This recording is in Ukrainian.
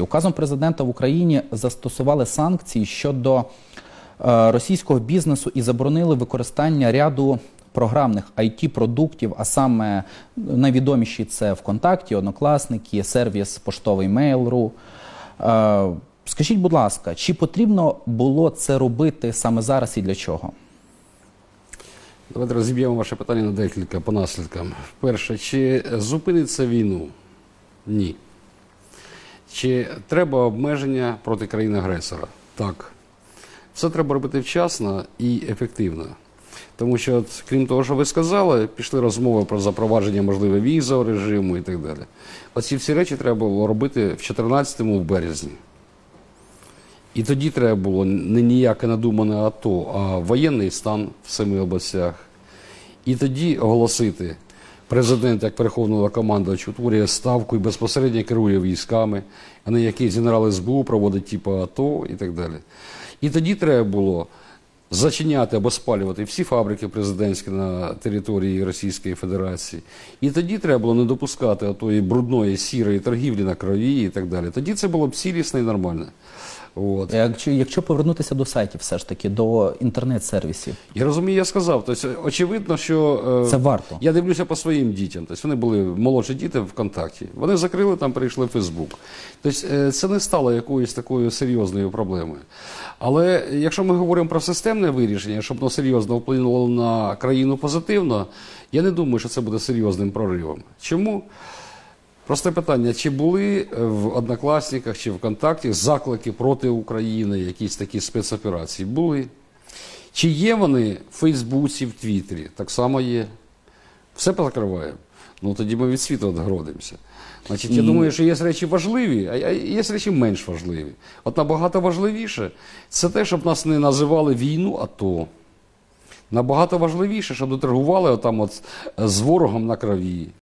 Указом президента в Україні застосували санкції щодо е, російського бізнесу і заборонили використання ряду програмних it продуктів, а саме найвідоміші це ВКонтакті, Однокласники, сервіс поштовий Mail.ru. Е, Скажіть, будь ласка, чи потрібно було це робити саме зараз і для чого? Давайте розіб'ємо ваше питання на декілька по наслідкам. Перше, чи зупиниться війну? Ні. Чи треба обмеження проти країни-агресора? Так. Це треба робити вчасно і ефективно. Тому що, от, крім того, що ви сказали, пішли розмови про запровадження можливо візового режиму і так далі. Оці всі речі треба було робити в 14-му в березні. І тоді треба було не ніяке надумане АТО, а воєнний стан в семи областях. І тоді оголосити президент як верховного командувача утворює ставку і безпосередньо керує військами, а не якийсь генерал СБУ проводить типу АТО і так далі. І тоді треба було зачиняти або спалювати всі фабрики президентські на території Російської Федерації. І тоді треба було не допускати тої брудної сірої торгівлі на крові і так далі. Тоді це було б цілісно і нормально. От. Якщо, якщо повернутися до сайтів, все ж таки, до інтернет-сервісів, Я розумію, я сказав. Тобто, очевидно, що е, це варто. я дивлюся по своїм дітям. Тобто, вони були молодші діти в контакті. Вони закрили там, перейшли в Фейсбук. Тобто, е, це не стало якоюсь такою серйозною проблемою. Але якщо ми говоримо про системне вирішення, щоб воно серйозно вплинуло на країну позитивно, я не думаю, що це буде серйозним проривом. Чому? Просте питання: чи були в однокласниках чи ВКонтакті заклики проти України, якісь такі спецоперації? Були. Чи є вони в Фейсбуці, в Твіттері? Так само є. Все позакриваємо. Ну тоді ми від світу відгородимося. Значить, я думаю, що є речі важливі, а є речі менш важливі. От набагато важливіше це те, щоб нас не називали війну, а то. Набагато важливіше, щоб не торгували отам от з ворогом на крові.